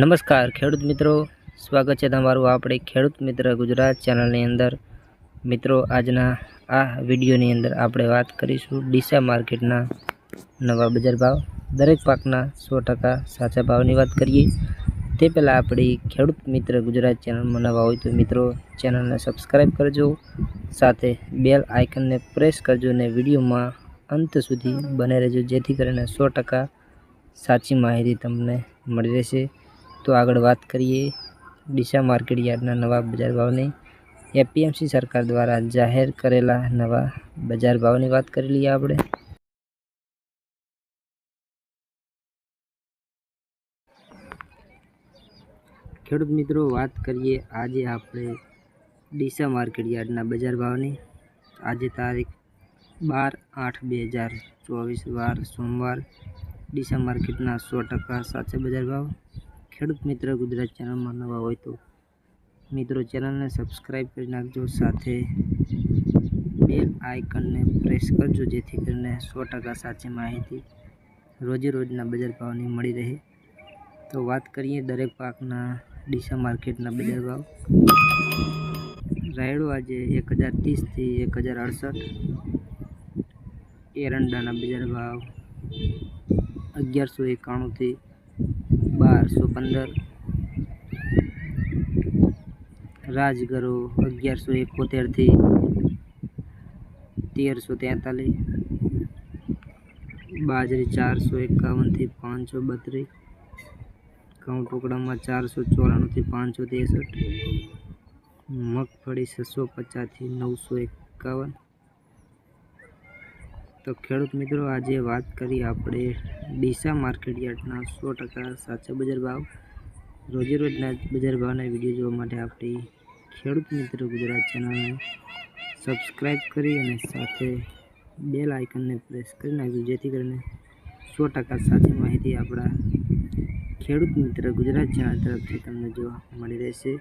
નમસ્કાર, ખેડૂત મિત્રો. સ્વાગત છે તમારું આપણે ખેડૂત મિત્ર ગુજરાત ચેનલની અંદર. મિત્રો, આજના આ વિડીયોની અંદર આપણે વાત કરીશું ડીસા માર્કેટના નવા બજાર ભાવ. દરેક પાકના સો ટકા સાચા ભાવની વાત કરીએ. તે પહેલાં આપણી ખેડૂત મિત્ર ગુજરાત ચેનલમાં નવા હોય તો મિત્રો ચેનલને સબસ્ક્રાઈબ કરજો. સાથે બેલ આઇકનને પ્રેસ કરજો અને વિડીયોમાં અંત સુધી બને રહેજો. જેથી કરીને સો ટકા સાચી માહિતી તમને મળી રહેશે. તો આગળ વાત કરીએ ડીસા માર્કેટ યાર્ડના નવા બજાર ભાવની. એપીએમસી સરકાર દ્વારા જાહેર કરેલા નવા બજાર ભાવની વાત કરી લઈએ આપણે. ખેડૂત મિત્રો, વાત કરીએ આજે આપણે ડીસા માર્કેટ યાર્ડના બજાર ભાવની. આજે તારીખ બાર આઠ બે હજાર ચોવીસ, વાર સોમવાર ડીસા માર્કેટના સો ટકા સાચા બજાર ભાવ. ખેડૂત મિત્ર ગુજરાત ચેનલમાં નવા હોય તો મિત્રો ચેનલને સબસ્ક્રાઈબ કરી નાખજો. સાથે બેલ આઇકનને પ્રેસ કરજો, જેથી કરીને સો ટકા સાચી માહિતી રોજે રોજના બજાર ભાવની મળી રહે. તો વાત કરીએ દરેક પાકના ડીસા માર્કેટના બજાર ભાવ. રાયડો આજે એક હજાર ત્રીસથી એક હજાર અડસઠ. એરંડાના બજાર ભાવ અગિયારસો એકાણુંથી બારસો પંદર. રાજગરો અગિયારસો એકોતેરથી તેરસો તેતાલીસ. બાજરી ચારસો એકાવનથી પાંચસો બત્રીસ. ઘઉં ટુકડામાં ચારસો ચોરાણુંથી પાંચસો ત્રેસઠ મગફળી છસો પચાસથી નવસો એકાવન. તો ખેડૂત મિત્રો, આજે વાત કરી આપણે ડીસા માર્કેટ યાર્ડના સો ટકા સાચા બજાર ભાવ. રોજે રોજના બજાર ભાવના વીડિયો જોવા માટે આપણી ખેડૂત મિત્ર ગુજરાત ચેનલને સબસ્ક્રાઈબ કરી અને સાથે બેલ આઇકનને પ્રેસ કરી નાખ્યું જેથી કરીને સો ટકા સાચી માહિતી આપણા ખેડૂત મિત્ર ગુજરાત ચેનલ તરફથી તમને જોવા મળી રહેશે.